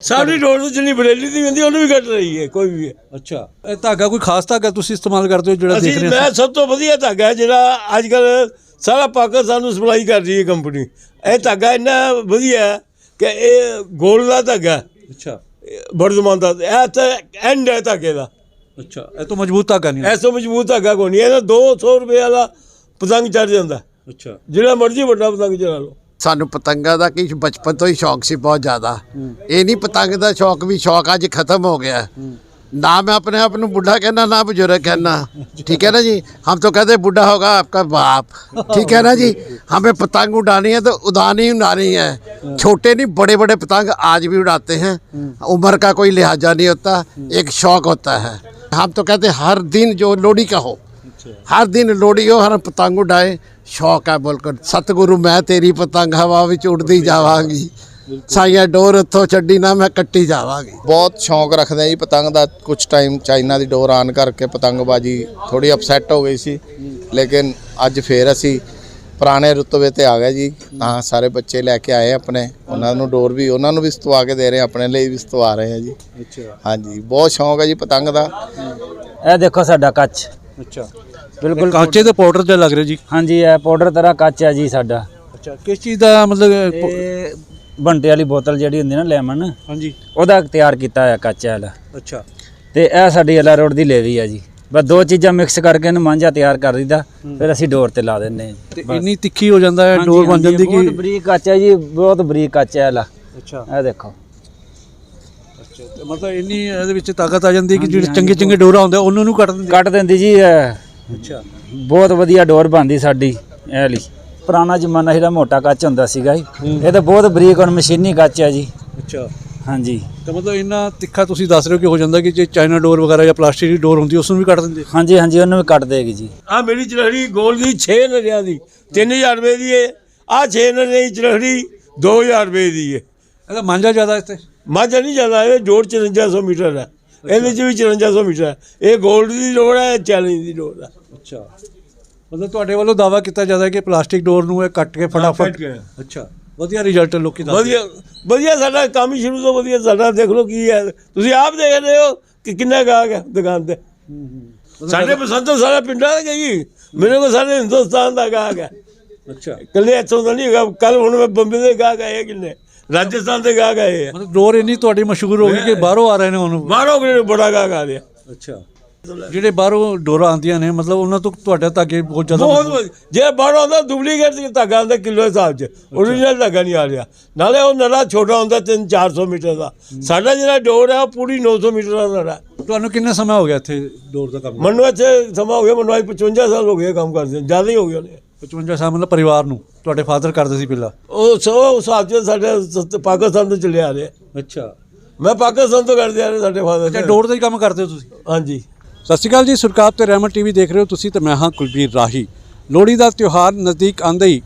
ਸਾਡੀ ਡੋਰ ਤੋਂ ਜਿੰਨੀ ਬਰੇਲੀ ਦੀ ਹੁੰਦੀ ਉਹਨੂੰ ਵੀ ਕੱਟ ਰਹੀ ਹੈ ਕੋਈ ਵੀ। ਅੱਛਾ। ਇਹ ਧਾਗਾ ਕੋਈ ਖਾਸ ਧਾਗਾ ਤੁਸੀਂ ਇਸਤੇਮਾਲ ਕਰਦੇ ਹੋ ਜਿਹੜਾ ਦੇਖ ਅਸੀਂ ਰਹੇ ਮੈਂ ਸਭ ਤੋਂ ਵਧੀਆ ਧਾਗਾ ਹੈ ਜਿਹੜਾ ਅੱਜ ਕੱਲ ਸਾਰਾ ਪਾਕਿਸਤਾਨ ਨੂੰ ਸਪਲਾਈ ਕਰ ਰਹੀ ਹੈ ਕੰਪਨੀ। ਇਹ ਧਾਗਾ ਇੰਨਾ ਵਧੀਆ ਹੈ ਕਿ ਇਹ ਗੋਲ ਦਾ ਧਾਗਾ ਹੈ, ਅੱਛਾ। ਬਰਜ਼ਮਾਨ ਦਾ। ਇਹ ਤਾਂ ਐਂਡ ਹੈ ਧਾਗੇ ਦਾ। ਅੱਛਾ। ਇਹ ਤੋਂ ਮਜ਼ਬੂਤ ਧਾਗਾ ਨਹੀਂ ਐਸੋ ਮਜ਼ਬੂਤ ਧਾਗਾ ਕੋਈ ਨਹੀਂ। ਇਹਦਾ 200 ਰੁਪਏ ਵਾਲਾ ਪਤੰਗ ਚੜ ਜਾਂਦਾ। ਅੱਛਾ। ਜਿਹੜਾ ਮਰਜ਼ੀ ਵੱਡਾ ਪਤੰਗ ਚੜਾ ਲਓ। ਸਾਨੂੰ ਪਤੰਗਾਂ ਦਾ ਕੀ ਬਚਪਨ ਤੋਂ ਹੀ ਸ਼ੌਕ ਸੀ ਬਹੁਤ ਜ਼ਿਆਦਾ ਇਹ ਨਹੀਂ ਪਤੰਗ ਦਾ ਸ਼ੌਕ ਵੀ ਸ਼ੌਕ ਅੱਜ ਖਤਮ ਹੋ ਗਿਆ ना मैं अपने आप ਨੂੰ बुढ़ा कहना ना बुजुर्ग कहना ठीक है ना जी हम तो कहते बुढ़ा होगा आपका बाप ठीक है ना जी हमें पतंग उड़ानी है तो उड़ानी ही उड़ानी है छोटे नहीं बड़े बड़े पतंग आज भी उड़ाते हैं उम्र का कोई लिहाजा नहीं होता एक शौक होता है हम तो कहते हैं हर दिन जो लोहड़ी का हो ਹਰ ਦਿਨ ਲੋੜੀਓ ਹਰ ਪਤੰਗ ਉਡਾਏ। ਸ਼ੌਕ ਹੈ ਬਿਲਕੁਲ ਸਤਿਗੁਰੂ ਮੈਂ ਤੇਰੀ ਪਤੰਗ ਹਵਾ ਵਿੱਚ ਉੱਡਦੀ ਜਾਵਾਂਗੀ। ਸਾਈਆ ਡੋਰ ਉੱਥੋਂ ਛੱਡੀ ਨਾ ਮੈਂ ਕੱਟੀ ਜਾਵਾਂਗੀ। ਬਹੁਤ ਸ਼ੌਂਕ ਰੱਖਦੇ ਆ ਜੀ ਪਤੰਗ ਦਾ। ਕੁਝ ਟਾਈਮ ਚਾਈਨਾ ਦੀ ਡੋਰ ਆਨ ਕਰਕੇ ਪਤੰਗਬਾਜੀ ਥੋੜੀ ਅਪਸੈਟ ਹੋ ਗਈ ਸੀ। ਲੇਕਿਨ ਅੱਜ ਫੇਰ ਅਸੀਂ ਪੁਰਾਣੇ ਰੁਤਬੇ ਤੇ ਆ ਗਏ ਜੀ। ਤਾਂ ਸਾਰੇ ਬੱਚੇ ਲੈ ਕੇ ਆਏ ਆਪਣੇ। ਉਹਨਾਂ ਨੂੰ ਡੋਰ ਵੀ ਉਹਨਾਂ ਨੂੰ ਵੀ ਸਤਵਾ ਕੇ ਦੇ ਰਹੇ ਆਪਣੇ ਲਈ ਵੀ ਸਤਵਾ ਰਹੇ ਆ ਜੀ। ਹਾਂਜੀ ਬਹੁਤ ਸ਼ੌਂਕ ਹੈ ਜੀ ਪਤੰਗ ਦਾ। ਇਹ ਦੇਖੋ ਸਾਡਾ ਕੱਚ। ਅੱਛਾ। ਬਿਲਕੁਲ ਕਾਂਚੇ ਦੇ ਪਾਊਡਰ ਤੇ ਲੱਗ ਰਿਹਾ ਜੀ। ਹਾਂਜੀ ਇਹ ਪਾਊਡਰ ਤਰ੍ਹਾਂ ਕੱਚ ਹੈ ਜੀ ਸਾਡਾ। ਅੱਛਾ ਕਿਸ ਚੀਜ਼ ਦਾ ਮਤਲਬ ਇਹ ਬੰਟੇ ਵਾਲੀ ਬੋਤਲ ਜਿਹੜੀ ਹੁੰਦੀ ਨਾ ਲੈਮਨ ਹਾਂਜੀ। ਉਹਦਾ ਤਿਆਰ ਕੀਤਾ ਹੋਇਆ ਕੱਚ ਹੈ ਵਾਲਾ ਅੱਛਾ। ਤੇ ਇਹ ਸਾਡੀ ਅਲਾ ਰੋਡ ਦੀ ਲੇਵੀ ਆ ਜੀ। ਬਸ ਦੋ ਚੀਜ਼ਾਂ ਮਿਕਸ ਕਰਕੇ ਇਹਨੂੰ ਮਾਂਝਾ ਤਿਆਰ ਕਰ ਦਿੱਤਾ ਫਿਰ ਅਸੀਂ ਡੋਰ ਤੇ ਲਾ ਦਿੰਦੇ ਹਾਂ ਜੀ ਤੇ ਇੰਨੀ ਤਿੱਖੀ ਹੋ ਜਾਂਦਾ ਹੈ ਡੋਰ ਬਣ ਜਾਂਦੀ ਬਹੁਤ ਕਿ ਬਰੀਕ ਕੱਚ ਹੈ ਜੀ ਬਹੁਤ ਬਰੀਕ ਕੱਚ ਹੈ ਵਾਲਾ ਅੱਛਾ। ਇਹ ਦੇਖੋ। ਅੱਛਾ ਤੇ ਮਤਲਬ ਇੰਨੀ ਇਹਦੇ ਵਿੱਚ ਤਾਕਤ ਆ ਜਾਂਦੀ ਹੈ ਕਿ ਜਿਹੜੇ ਚੰਗੇ ਚੰਗੇ ਡੋਰਾ ਹੁੰਦੇ ਉਹਨਾਂ ਨੂੰ ਕੱਟ ਦਿੰਦੇ ਕੱਟ ਦਿੰਦੀ ਜੀ ਅੱਛਾ। ਬਹੁਤ ਵਧੀਆ ਡੋਰ ਬਣਦੀ ਸਾਡੀ ਇਹ ਵਾਲੀ। ਪੁਰਾਣਾ ਜ਼ਮਾਨਾ ਜਿਹੜਾ ਮੋਟਾ ਕੱਚ ਹੁੰਦਾ ਸੀਗਾ ਜੀ। ਇਹ ਤਾਂ ਬਹੁਤ ਬਰੀਕ ਹੁਣ ਮਸ਼ੀਨੀ ਕੱਚ ਹੈ ਜੀ। ਅੱਛਾ। ਹਾਂਜੀ। ਤਾਂ ਮਤਲਬ ਇੰਨਾ ਤਿੱਖਾ ਤੁਸੀਂ ਦੱਸ ਰਹੇ ਹੋ ਕਿ ਹੋ ਜਾਂਦਾ ਕਿ ਜੇ ਚਾਈਨਾ ਡੋਰ ਵਗੈਰਾ ਜਾਂ ਪਲਾਸਟਿਕ ਦੀ ਡੋਰ ਹੁੰਦੀ ਉਸ ਨੂੰ ਵੀ ਕੱਟ ਦਿੰਦੇ? ਹਾਂਜੀ ਹਾਂਜੀ ਉਹਨੂੰ ਵੀ ਕੱਟ ਦੇਗੀ ਜੀ। ਆ ਮੇਰੀ ਚਰਖੜੀ ਗੋਲ ਦੀ 6 ਨਰਿਆਂ ਦੀ 3000 ਰੁਪਏ ਦੀ ਹੈ ਆ 6 ਨਰਿਆਂ ਦੀ ਚਰਖੜੀ 2000 ਰੁਪਏ ਦੀ ਹੈ ਇਹਦਾ ਮਾਂਜਾ ਜ਼ਿਆਦਾ ਇੱਥੇ? ਮਾਝਾ ਨਹੀਂ ਜ਼ਿਆਦਾ ਇਹ ਜੋੜ 5400 ਮੀਟਰ ਹੈ। ਇਹਦੇ ਚ ਵੀ 5400 ਮੀਟਰ ਹੈ। ਇਹ 골ਡ ਦੀ ਲੋੜ ਹੈ ਚੈਲੰਜ ਦੀ ਲੋੜ ਹੈ। ਅੱਛਾ। ਮਤਲਬ ਤੁਹਾਡੇ ਵੱਲੋਂ ਦਾਵਾ ਕੀਤਾ ਜਾਂਦਾ ਹੈ ਕਿ ਪਲਾਸਟਿਕ ਡੋਰ ਨੂੰ ਇਹ ਕੱਟ ਕੇ ਫਟਾਫਟ। ਅੱਛਾ। ਵਧੀਆ ਰਿਜ਼ਲਟ ਲੋਕੀ ਦੱਸਦੇ ਵਧੀਆ ਵਧੀਆ ਸਾਡਾ ਕੰਮ ਹੀ ਸ਼ੁਰੂ ਤੋਂ ਵਧੀਆ ਸਾਡਾ ਦੇਖ ਲਓ ਕੀ ਹੈ। ਤੁਸੀਂ ਆਪ ਦੇਖ ਰਹੇ ਹੋ ਕਿ ਕਿੰਨਾ ਗਾਹਕ ਹੈ ਦੁਕਾਨ ਤੇ। ਸਾਡੇ ਪਸੰਦ ਤੋਂ ਸਾਰਾ ਪਿੰਡਾਂ ਦਾ ਗਈ ਮੇਰੇ ਕੋਲ ਸਾਰੇ ਹਿੰਦੁਸਤਾਨ ਦਾ ਗਾਹਕ ਹੈ। ਅੱਛਾ। ਕੱਲੇ ਇੱਥੋਂ ਦਾ ਨਹੀਂ ਕੱਲ ਹੁਣ ਮੈਂ ਬੰਬੇ ਦੇ ਗਾਹਕ ਆਏ ਕਿੰਨੇ। ਰਾਜਸਥਾਨ ਦੇ ਗਾਹਕ ਆਏ ਆ। ਮਤਲਬ ਡੋਰ ਇੰਨੀ ਤੁਹਾਡੀ ਮਸ਼ਹੂਰ ਹੋ ਗਈ ਕਿ ਬਾਹਰੋਂ ਆ ਰਹੇ ਨੇ ਹੁਣ। ਬਾਹਰੋਂ ਬੜਾ ਗਾਹਕ ਆ ਰਿਹਾ। ਅੱਛਾ। ਜਿਹੜੇ ਬਾਹਰੋਂ ਡੋਰਾਂ ਆਉਂਦੀਆਂ ਨੇ ਮਤਲਬ ਉਹਨਾਂ ਤੋਂ ਤੁਹਾਡਾ ਧਾਗੇ ਬਹੁਤ ਜ਼ਿਆਦਾ ਬਹੁਤ। ਜੇ ਬਾਹਰੋਂ ਆਉਂਦਾ ਡੁਪਲੀਕੇਟ ਧਾਗਾ ਆਉਂਦਾ ਕਿਲੋ ਹਿਸਾਬ 'ਚ ਓਰੀਜਨਲ ਧਾਗਾ ਨਹੀਂ ਆ ਰਿਹਾ। ਨਾਲੇ ਉਹ ਨਲਾ ਛੋਟਾ ਹੁੰਦਾ 3-400 ਮੀਟਰ ਦਾ। ਸਾਡਾ ਜਿਹੜਾ ਡੋਰ ਹੈ ਉਹ ਪੂਰੀ 900 ਮੀਟਰ ਦਾ ਨਲਾ। ਹੈ। ਤੁਹਾਨੂੰ ਕਿੰਨਾ ਸਮਾਂ ਹੋ ਗਿਆ ਇੱਥੇ ਡੋਰ ਦਾ ਕੰਮ ਮੈਨੂੰ ਇੱਥੇ ਸਮਾਂ ਹੋ ਗਿਆ ਮੈਨੂੰ ਅੱਜ 55 ਸਾਲ ਹੋ ਗਏ ਕੰਮ ਕਰਦੇ ਜ਼ਿਆਦਾ ਹੀ ਹੋ ਗਏ ਨੇ 55 ਸਾਲ ਮਤਲਬ ਪਰਿਵਾਰ ਨੂੰ ਤੁਹਾਡੇ ਫਾਦਰ ਕਰਦੇ ਸੀ ਪਹਿਲਾਂ? ਉਹ ਸੋ ਹਿਸਾਬ 'ਚ ਸਾਡੇ ਸ- ਪਾਕਿਸਤਾਨ ਤੋਂ ਚੱਲੇ ਆ ਰਹੇ। ਅੱਛਾ। ਮੈਂ ਪਾਕਿਸਤਾਨ ਤੋਂ ਕਰਦੇ ਆ ਰਹੇ ਸਾਡੇ ਅੱਛਾ ਫਾਦਰ ਡੋਰ ਦਾ ਹੀ ਕੰਮ ਕਰਦੇ ਹੋ ਤੁਸੀਂ? ਹਾਂਜੀ। ਸਤਿ ਸ਼੍ਰੀ ਅਕਾਲ ਜੀ ਸੁਰਕਾਬ ਤੇ ਰਹਿਮਤ ਟੀਵੀ ਦੇਖ ਰਹੇ ਹੋ ਤੁਸੀਂ ਤੇ ਮੈਂ ਹਾਂ ਕੁਲਬੀਰ ਰਾਹੀ। ਲੋਹੜੀ ਦਾ ਤਿਉਹਾਰ ਨਜ਼ਦੀਕ ਆਂਦਾ ਹੀ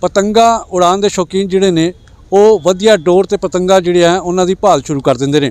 ਪਤੰਗਾ ਉਡਾਉਣ ਦੇ ਸ਼ੌਕੀਨ ਜਿਹੜੇ ਨੇ ਉਹ ਵਧੀਆ ਡੋਰ ਤੇ ਪਤੰਗਾ ਜਿਹੜੇ ਆ ਉਹਨਾਂ ਦੀ ਭਾਲ ਸ਼ੁਰੂ ਕਰ ਦਿੰਦੇ ਨੇ।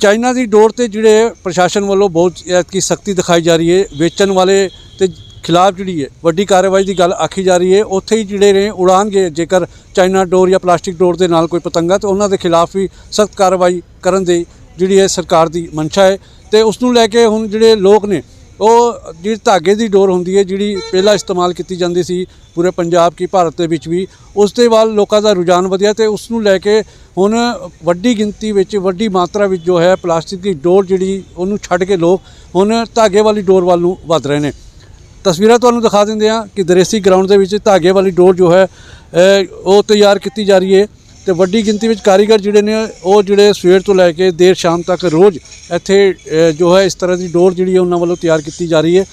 ਚਾਈਨਾ ਦੀ ਡੋਰ ਤੇ ਜਿਹੜੇ ਪ੍ਰਸ਼ਾਸਨ ਵੱਲੋਂ ਬਹੁਤ ਐਤਕੀ ਸਖਤੀ ਦਿਖਾਈ ਜਾ ਰਹੀ ਹੈ ਵੇਚਣ ਵਾਲੇ ਤੇ ਖਿਲਾਫ ਜਿਹੜੀ ਹੈ, ਵੱਡੀ ਕਾਰਵਾਈ ਦੀ ਗੱਲ ਆਖੀ ਜਾ ਰਹੀ ਹੈ। ਉੱਥੇ ਹੀ ਜਿਹੜੇ ਨੇ ਉਡਾਣਗੇ, ਜੇਕਰ ਚਾਈਨਾ ਡੋਰ ਜਾਂ ਪਲਾਸਟਿਕ ਡੋਰ ਦੇ ਨਾਲ ਕੋਈ ਪਤੰਗਾ, ਤਾਂ ਉਹਨਾਂ ਦੇ ਖਿਲਾਫ ਵੀ ਸਖਤ ਕਾਰਵਾਈ ਕਰਨ ਦੀ ਜਿਹੜੀ ਹੈ ਸਰਕਾਰ ਦੀ ਮਨਸ਼ਾ ਹੈ। ਤੇ ਉਸ ਨੂੰ ਲੈ ਕੇ ਹੁਣ ਜਿਹੜੇ ਲੋਕ ਨੇ, ਉਹ ਜਿਹੜੀ ਧਾਗੇ ਦੀ ਡੋਰ ਹੁੰਦੀ ਹੈ, ਜਿਹੜੀ ਪਹਿਲਾਂ ਇਸਤੇਮਾਲ ਕੀਤੀ ਜਾਂਦੀ ਸੀ ਪੂਰੇ ਪੰਜਾਬ ਕੀ ਭਾਰਤ ਦੇ ਵਿੱਚ ਵੀ, ਉਸ ਦੇ ਵੱਲ ਲੋਕਾਂ ਦਾ ਰੁਝਾਨ ਵਧਿਆ ਤੇ ਉਸ ਨੂੰ ਲੈ ਕੇ ਹੁਣ ਵੱਡੀ ਗਿਣਤੀ ਵਿੱਚ, ਵੱਡੀ ਮਾਤਰਾ ਵਿੱਚ ਜੋ ਹੈ ਪਲਾਸਟਿਕ ਦੀ ਡੋਰ ਜਿਹੜੀ, ਉਹਨੂੰ ਛੱਡ ਕੇ ਲੋਕ ਹੁਣ ਧਾਗੇ ਵਾਲੀ ਡੋਰ ਵੱਲ ਨੂੰ ਵਧ ਰਹੇ ਨੇ। ਤਸਵੀਰਾਂ ਤੁਹਾਨੂੰ ਦਿਖਾ ਦਿੰਦੇ ਆ ਕਿ ਦਰੇਸੀ ਗਰਾਊਂਡ ਦੇ ਵਿੱਚ ਧਾਗੇ ਵਾਲੀ ਡੋਰ ਜੋ ਹੈ ਉਹ ਤਿਆਰ ਕੀਤੀ ਜਾ ਰਹੀ ਹੈ ਤੇ ਵੱਡੀ ਗਿਣਤੀ ਵਿੱਚ ਕਾਰੀਗਰ ਜਿਹੜੇ ਨੇ, ਉਹ ਜਿਹੜੇ ਸਵੇਰ ਤੋਂ ਲੈ ਕੇ ਦੇਰ ਸ਼ਾਮ ਤੱਕ ਰੋਜ਼ ਇੱਥੇ ਜੋ ਹੈ ਇਸ ਤਰ੍ਹਾਂ ਦੀ ਡੋਰ ਜਿਹੜੀ ਹੈ ਉਹਨਾਂ ਵੱਲੋਂ ਤਿਆਰ ਕੀਤੀ ਜਾ ਰਹੀ ਹੈ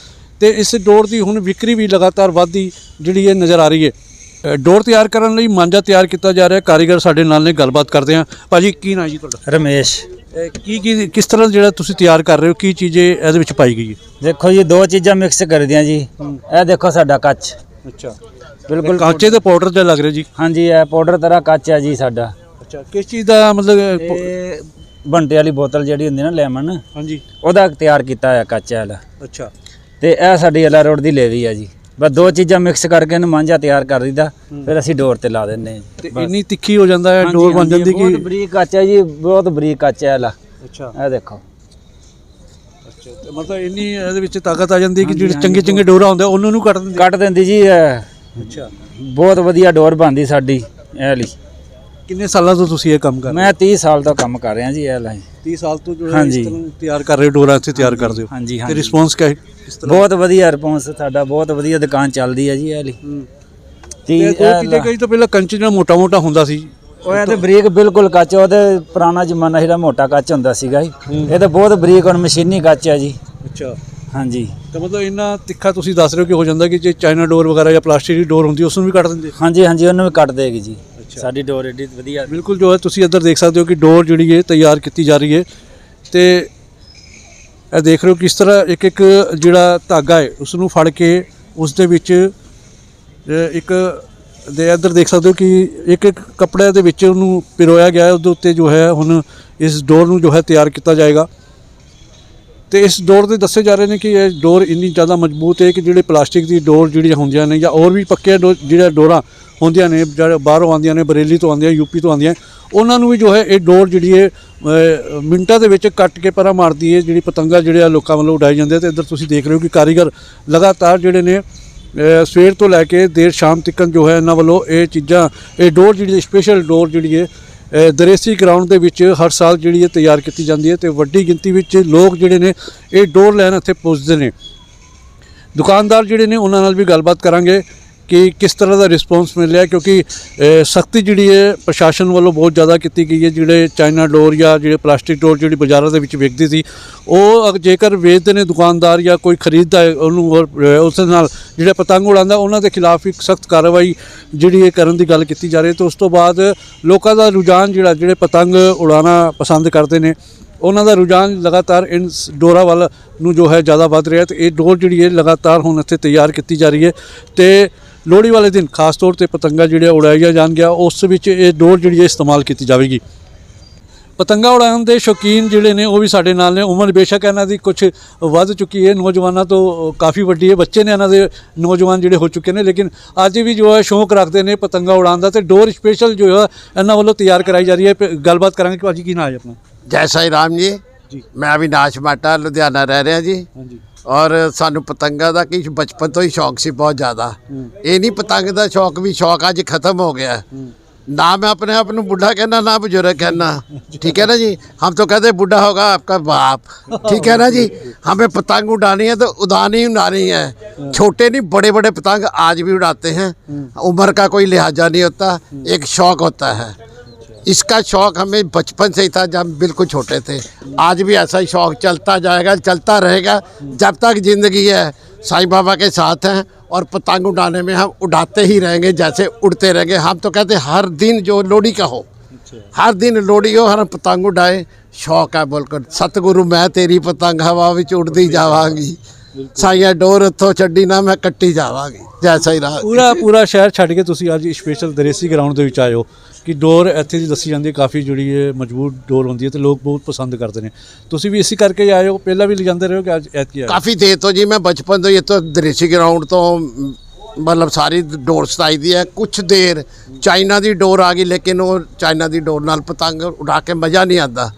ਤੇ ਇਸ ਡੋਰ ਦੀ ਹੁਣ ਵਿਕਰੀ ਵੀ ਲਗਾਤਾਰ ਵਧਦੀ ਜਿਹੜੀ ਹੈ ਨਜ਼ਰ ਆ ਰਹੀ ਹੈ। ਡੋਰ ਤਿਆਰ ਕਰਨ ਲਈ ਮਾਂਜਾ ਤਿਆਰ ਕੀਤਾ ਜਾ ਰਿਹਾ ਕਾਰੀਗਰ ਸਾਡੇ ਨਾਲ ਨੇ ਗੱਲਬਾਤ ਕਰਦੇ ਆ ਭਾਜੀ, ਕੀ ਨਾਂ ਜੀ ਤੁਹਾਡਾ? ਰਮੇਸ਼। ਕੀ ਕੀ ਕਿਸ ਤਰ੍ਹਾਂ ਜਿਹੜਾ ਤੁਸੀਂ ਤਿਆਰ ਕਰ ਰਹੇ ਹੋ? ਕੀ ਚੀਜ਼ ਇਹ- ਇਹਦੇ ਵਿੱਚ ਪਾਈ ਗਈ ਹੈ? ਦੇਖੋ ਜੀ ਦੋ ਚੀਜ਼ਾਂ ਮਿਕਸ ਕਰਦੀਆਂ ਜੀ। ਇਹ ਦੇਖੋ ਸਾਡਾ ਕੱਚ। ਅੱਛਾ। ਬਿਲਕੁਲ ਕਾਂਚੇ ਦੇ ਪਾਊਡਰ ਤੇ ਲੱਗ ਰਿਹਾ ਜੀ। ਹਾਂਜੀ ਇਹ ਪਾਊਡਰ ਤਰ੍ਹਾਂ ਕੱਚ ਹੈ ਜੀ ਸਾਡਾ। ਅੱਛਾ ਕਿਸ ਚੀਜ਼ ਦਾ ਮਤਲਬ ਇਹ ਬੰਟੇ ਵਾਲੀ ਬੋਤਲ ਜਿਹੜੀ ਹੁੰਦੀ ਨਾ ਲੈਮਨ ਹਾਂਜੀ। ਉਹਦਾ ਤਿਆਰ ਕੀਤਾ ਹੋਇਆ ਕੱਚ ਵਾਲਾ। ਅੱਛਾ। ਤੇ ਇਹ ਸਾਡੀ ਅਲਾ ਰੋਡ ਦੀ ਲੇਵੀ ਆ ਜੀ। ਬਸ ਦੋ ਚੀਜ਼ਾਂ ਮਿਕਸ ਕਰਕੇ ਇਹਨੂੰ ਮਾਂਝਾ ਤਿਆਰ ਕਰ ਦਈਦਾ ਫਿਰ ਅਸੀਂ ਡੋਰ ਤੇ ਲਾ ਦਿੰਨੇ ਤੇ ਇੰਨੀ ਤਿੱਖੀ ਹੋ ਜਾਂਦਾ ਹੈ ਡੋਰ ਬਣ ਜਾਂਦੀ ਬਹੁਤ ਕਿ ਬਰੀਕ ਕੱਚ ਹੈ ਜੀ ਬਹੁਤ ਬਰੀਕ ਕੱਚ ਹੈ ਲਾ ਅੱਛਾ। ਇਹ ਦੇਖੋ। ਅੱਛਾ ਤੇ ਮਤਲਬ ਇੰਨੀ ਇਹਦੇ ਵਿੱਚ ਤਾਕਤ ਆ ਜਾਂਦੀ ਕਿ ਜਿਹੜੇ ਚੰਗੇ ਚੰਗੇ ਡੋਰਾ ਹੁੰਦੇ ਉਹਨਾਂ ਨੂੰ ਕੱਟ ਦਿੰਦੇ। ਕੱਟ ਦਿੰਦੀ ਜੀ ਅੱਛਾ। ਬਹੁਤ ਵਧੀਆ ਡੋਰ ਬਣਦੀ ਸਾਡੀ ਇਹ ਲਈ ਕਿੰਨੇ ਸਾਲਾਂ ਤੋਂ ਤੁਸੀਂ ਇਹ ਕੰਮ ਕਰ ਰਹੇ ਮੈਂ 30 ਸਾਲ ਤੋਂ ਕੰਮ ਕਰ ਰਿਹਾ ਜੀ ਇਹ ਲਈ ਹੋ 30 ਸਾਲ ਤੋਂ ਜੋ ਹੈ ਹਾਂਜੀ। ਇਸ ਤਰ੍ਹਾਂ ਤਿਆਰ ਕਰ ਰਹੇ ਹੋ ਡੋਰਾ ਇੱਥੇ ਤਿਆਰ ਕਰਦੇ ਹੋ। ਹਾਂਜੀ ਤੇ ਹਾਂਜੀ। ਰਿਸਪੌਂਸ ਕਿਹ ਕਿਸ ਤਰ੍ਹਾਂ? ਬਹੁਤ ਵਧੀਆ ਰਿਸਪੌਂਸ ਸਾਡਾ ਬਹੁਤ ਵਧੀਆ ਦੁਕਾਨ ਚੱਲਦੀ ਹੈ ਜੀ ਇਹ ਲਈ ਹੂੰ। ਤੀ ਤੇ ਦੋ ਕਿਤੇ ਕਈ ਤੋਂ ਪਹਿਲਾਂ ਕੰਚ ਜਿਹੜਾ ਮੋਟਾ ਮੋਟਾ ਹੁੰਦਾ ਸੀ ਉਹ ਇਹ ਤੇ ਬਰੀਕ ਬਿਲਕੁਲ ਕੱਚ ਉਹਦੇ ਪੁਰਾਣਾ ਜ਼ਮਾਨਾ ਜਿਹੜਾ ਮੋਟਾ ਕੱਚ ਹੁੰਦਾ ਸੀਗਾ ਜੀ। ਇਹ ਤਾਂ ਬਹੁਤ ਬਰੀਕ ਹੁਣ ਮਸ਼ੀਨੀ ਕੱਚ ਹੈ ਜੀ। ਅੱਛਾ। ਹਾਂਜੀ। ਤਾਂ ਮਤਲਬ ਇੰਨਾ ਤਿੱਖਾ ਤੁਸੀਂ ਦੱਸ ਰਹੇ ਹੋ ਕਿ ਹੋ ਜਾਂਦਾ ਕਿ ਜੇ ਚਾਈਨਾ ਡੋਰ ਵਗੈਰਾ ਜਾਂ ਪਲਾਸਟਿਕ ਦੀ ਡੋਰ ਹੁੰਦੀ ਉਸ ਨੂੰ ਵੀ ਕੱਟ ਦਿੰਦੇ? ਹਾਂਜੀ ਹਾਂਜੀ ਉਹਨੂੰ ਵੀ ਕੱਟ ਦੇਗੀ ਜੀ। ਸਾਡੀ ਡੋਰ ਏਡੀ ਵਧੀਆ। ਬਿਲਕੁਲ ਜੋ ਹੈ ਤੁਸੀਂ ਇੱਧਰ ਦੇਖ ਸਕਦੇ ਹੋ ਕਿ ਡੋਰ ਜਿਹੜੀ ਹੈ ਤਿਆਰ ਕੀਤੀ ਜਾ ਰਹੀ ਹੈ। ਤੇ ਇਹ ਦੇਖ ਰਹੇ ਹੋ ਕਿਸ ਤਰ੍ਹਾਂ ਇੱਕ ਇੱਕ ਜਿਹੜਾ ਧਾਗਾ ਹੈ ਉਸ ਨੂੰ ਫੜ ਕੇ ਉਸ ਦੇ ਵਿੱਚ ਇੱਕ ਦੇ ਇੱਧਰ ਦੇਖ ਸਕਦੇ ਹੋ ਕਿ ਇੱਕ ਇੱਕ ਕੱਪੜੇ ਦੇ ਵਿੱਚ ਉਹਨੂੰ ਪਿਰੋਇਆ ਗਿਆ ਹੈ। ਉਹਦੇ ਉੱਤੇ ਜੋ ਹੈ ਹੁਣ ਇਸ ਡੋਰ ਨੂੰ ਜੋ ਹੈ ਤਿਆਰ ਕੀਤਾ ਜਾਏਗਾ। ਤੇ ਇਸ ਡੋਰ ਦੇ ਦੱਸੇ ਜਾ ਰਹੇ ਨੇ ਕਿ ਇਹ ਡੋਰ ਇੰਨੀ ਜ਼ਿਆਦਾ ਮਜ਼ਬੂਤ ਹੈ ਕਿ ਜਿਹੜੇ ਪਲਾਸਟਿਕ ਦੀ ਡੋਰ ਜਿਹੜੀਆਂ ਹੁੰਦੀਆਂ ਨੇ ਜਾਂ ਹੋਰ ਵੀ ਪੱਕੇ ਜਿਹੜਾ ਡੋਰਾਂ ਹੁੰਦੀਆਂ ਨੇ, ਜਿਹੜੇ ਬਾਹਰੋਂ ਆਉਂਦੀਆਂ ਨੇ, ਬਰੇਲੀ ਤੋਂ ਆਉਂਦੀਆਂ, ਯੂਪੀ ਤੋਂ ਆਉਂਦੀਆਂ, ਉਹਨਾਂ ਨੂੰ ਵੀ ਜੋ ਹੈ ਇਹ ਡੋਰ ਜਿਹੜੀ ਹੈ ਮਿੰਟਾਂ ਦੇ ਵਿੱਚ ਕੱਟ ਕੇ ਪਰਾਂ ਮਾਰਦੀ ਹੈ, ਜਿਹੜੀ ਪਤੰਗਾ ਜਿਹੜੇ ਆ ਲੋਕਾਂ ਵੱਲੋਂ ਉਡਾਈ ਜਾਂਦੇ ਆ, ਤੇ ਇੱਧਰ ਤੁਸੀਂ ਦੇਖ ਰਹੇ ਹੋ ਕਿ ਕਾਰੀਗਰ ਲਗਾਤਾਰ ਜਿਹੜੇ ਨੇ ਸਵੇਰ ਤੋਂ ਲੈ ਕੇ ਦੇਰ ਸ਼ਾਮ ਤੱਕ ਜੋ ਹੈ ਇਹਨਾਂ ਵੱਲੋਂ ਇਹ ਚੀਜ਼ਾਂ, ਇਹ ਡੋਰ ਜਿਹੜੀ ਸਪੈਸ਼ਲ ਡੋਰ ਜਿਹੜੀ ਹੈ ਦਰੇਸੀ ਗਰਾਊਂਡ ਦੇ ਵਿੱਚ ਹਰ ਸਾਲ ਜਿਹੜੀ ਹੈ ਤਿਆਰ ਕੀਤੀ ਜਾਂਦੀ ਹੈ, ਤੇ ਵੱਡੀ ਗਿਣਤੀ ਵਿੱਚ ਲੋਕ ਜਿਹੜੇ ਨੇ ਇਹ ਡੋਰ ਲੈਣ ਇੱਥੇ ਪਹੁੰਚਦੇ ਨੇ। ਦੁਕਾਨਦਾਰ ਜਿਹੜੇ ਨੇ ਉਹਨਾਂ ਨਾਲ ਵੀ ਗੱਲਬਾਤ ਕਰਾਂਗੇ। ਕਿ ਕਿਸ ਤਰ੍ਹਾਂ ਦਾ ਰਿਸਪੌਂਸ ਮਿਲਿਆ ਕਿਉਂਕਿ ਸਖਤੀ ਜਿਹੜੀ ਹੈ, ਪ੍ਰਸ਼ਾਸਨ ਵੱਲੋਂ ਬਹੁਤ ਜ਼ਿਆਦਾ ਕੀਤੀ ਗਈ ਹੈ। ਜਿਹੜੇ ਚਾਈਨਾ ਡੋਰ ਜਾਂ ਜਿਹੜੇ ਪਲਾਸਟਿਕ ਡੋਰ ਜਿਹੜੀ ਬਾਜ਼ਾਰਾਂ ਦੇ ਵਿੱਚ ਵਿਕਦੀ ਸੀ, ਉਹ ਅਗ- ਜੇਕਰ ਵੇਚਦੇ ਨੇ ਦੁਕਾਨਦਾਰ ਜਾਂ ਕੋਈ ਖਰੀਦਦਾ ਉਹਨੂੰ ਉਸ ਨਾਲ ਜਿਹੜਾ ਪਤੰਗ ਉਡਾਉਂਦਾ, ਉਹਨਾਂ ਦੇ ਖਿਲਾਫ ਇੱਕ ਸਖਤ ਕਾਰਵਾਈ ਜਿਹੜੀ ਇਹ ਕਰਨ ਦੀ ਗੱਲ ਕੀਤੀ ਜਾ ਰਹੀ ਹੈ। ਤੇ ਉਸ ਤੋਂ ਬਾਅਦ ਲੋਕਾਂ ਦਾ ਰੁਝਾਨ ਜਿਹੜਾ, ਜਿਹੜੇ ਪਤੰਗ ਉਡਾਉਣਾ ਪਸੰਦ ਕਰਦੇ ਨੇ, ਉਹਨਾਂ ਦਾ ਰੁਝਾਨ ਲਗਾਤਾਰ ਇਨ ਸ- ਡੋਰਾਂ ਵੱਲ ਨੂੰ ਜੋ ਹੈ, ਜ਼ਿਆਦਾ ਵੱਧ ਰਿਹਾ ਤੇ ਇਹ ਡੋਰ ਜਿਹੜੀ ਹੈ, ਲਗਾਤਾਰ ਹੁਣ ਇੱਥੇ ਤਿਆਰ ਕੀਤੀ ਜਾ ਰਹੀ ਹੈ। ਤੇ ਲੋਹੜੀ ਵਾਲੇ ਦਿਨ ਖਾਸ ਤੌਰ ਤੇ ਪਤੰਗਾ ਜਿਹੜੀਆਂ ਉਡਾਈਆਂ ਜਾਣਗੀਆਂ, ਉਸ ਵਿੱਚ ਇਹ ਡੋਰ ਜਿਹੜੀ ਹੈ ਇਸਤੇਮਾਲ ਕੀਤੀ ਜਾਵੇਗੀ। ਪਤੰਗਾ ਉਡਾਉਣ ਦੇ ਸ਼ੌਕੀਨ ਜਿਹੜੇ ਨੇ, ਉਹ ਵੀ ਸਾਡੇ ਨਾਲ ਨੇ। ਉਮਰ ਬੇਸ਼ੱਕ ਇਹਨਾਂ ਦੀ ਕੁਝ ਵੱਧ ਚੁੱਕੀ ਹੈ। ਨੌਜਵਾਨਾਂ ਤੋਂ ਕਾਫੀ ਵੱਡੀ ਹੈ। ਬੱਚੇ ਨੇ ਇਹਨਾਂ ਦੇ ਨੌਜਵਾਨ ਜਿਹੜੇ ਹੋ ਚੁੱਕੇ ਨੇ, ਲੇਕਿਨ ਅੱਜ ਵੀ ਜੋ ਹੈ ਸ਼ੌਂਕ ਰੱਖਦੇ ਨੇ ਪਤੰਗਾ ਉਡਾਉਣ ਦਾ ਤੇ ਡੋਰ ਸਪੈਸ਼ਲ ਜੋ ਹੈ, ਇਹਨਾਂ ਵੱਲੋਂ ਤਿਆਰ ਕਰਾਈ ਜਾ ਰਹੀ ਹੈ। ਪ- ਗੱਲਬਾਤ ਕਰਾਂਗੇ ਕਿ ਭਾਜੀ ਕੀ ਨਾਮ ਹੈ ਆਪਣਾ? ਜੈ ਸਾਈ ਰਾਮ ਜੀ। ਮੈਂ ਅਵਿਨਾਸ਼ ਮਾਟਾ ਲੁਧਿਆਣਾ ਰਹਿ ਰਿਹਾ ਜੀ ਹਾਂਜੀ ਔਰ ਸਾਨੂੰ ਪਤੰਗਾਂ ਦਾ ਕੀ ਬਚਪਨ ਤੋਂ ਹੀ ਸ਼ੌਕ ਸੀ ਬਹੁਤ ਜ਼ਿਆਦਾ ਇਹ ਨਹੀਂ ਪਤੰਗ ਦਾ ਸ਼ੌਕ ਵੀ ਸ਼ੌਕ ਅੱਜ ਖਤਮ ਹੋ ਗਿਆ ना मैं अपने आप ਨੂੰ ਬੁੱਢਾ कहना ना बुजुर्ग कहना ठीक है ना जी हम तो कहते बूढ़ा होगा आपका बाप ठीक है ना जी हमें पतंग उड़ानी है तो उड़ानी ही उड़ानी है छोटे नहीं बड़े बड़े पतंग आज भी उड़ाते हैं उम्र का कोई लिहाजा नहीं होता एक शौक होता है इसका शौक़ हमें बचपन से ही था जब बिल्कुल छोटे थे। आज भी ऐसा ही शौक़ चलता जाएगा चलता रहेगा जब तक ज़िंदगी है साईं बाबा के साथ हैं और पतंग उड़ाने में हम उड़ाते ही रहेंगे जैसे उड़ते रहेंगे। हम तो कहते हैं हर दिन जो लोड़ी का हो अच्छा। हर दिन लोड़ी हो हर पतंग उड़ाए। शौक है बोलकर सतगुरु मैं तेरी पतंग हवा में उड़ती जावांगी। ਸਾਈਆਂ ਡੋਰ ਉੱਥੋਂ ਛੱਡੀ ਨਾ ਮੈਂ ਕੱਟੀ ਜਾਵਾਂਗੀ। ਜੈਸਾ ਹੀ ਰਾਹ ਪੂਰਾ ਪੂਰਾ ਸ਼ਹਿਰ ਛੱਡ ਕੇ ਤੁਸੀਂ ਅੱਜ ਸਪੈਸ਼ਲ ਦਰੇਸੀ ਗਰਾਊਂਡ ਦੇ ਵਿੱਚ ਹੋ ਕਿ ਡੋਰ ਇੱਥੇ ਦੀ ਦੱਸੀ ਜਾਂਦੀ ਹੈ ਕਾਫੀ ਜਿਹੜੀ ਹੈ ਮਜ਼ਬੂਤ ਡੋਰ ਹੁੰਦੀ ਹੈ ਤੇ ਲੋਕ ਬਹੁਤ ਪਸੰਦ ਕਰਦੇ ਨੇ। ਤੁਸੀਂ ਵੀ ਇਸੇ ਕਰਕੇ ਆਏ ਹੋ ਪਹਿਲਾਂ ਵੀ ਲਿਜਾਂਦੇ ਰਹੇ ਹੋ ਕਿ ਅੱਜ ਐਤਕੀ ਆਏ ਹੋ? ਕਾਫੀ ਦੇਰ ਤੋਂ ਜੀ ਮੈਂ ਬਚਪਨ ਤੋਂ ਹੀ ਇੱਥੋਂ ਦ੍ਰਿਸ਼ੀ ਗਰਾਊਂਡ ਤੋਂ ਮਤਲਬ ਸਾਰੀ ਡੋਰ ਸਤਾਈ ਦੀ ਹੈ। ਕੁਛ ਦੇਰ ਚਾਈਨਾ ਦੀ ਡੋਰ ਆ ਗਈ, ਲੇਕਿਨ ਉਹ ਚਾਈਨਾ ਦੀ ਡੋਰ ਨਾਲ ਪਤੰਗ ਉਡਾ ਕੇ ਮਜ਼ਾ ਨਹੀਂ ਆਉਂਦਾ।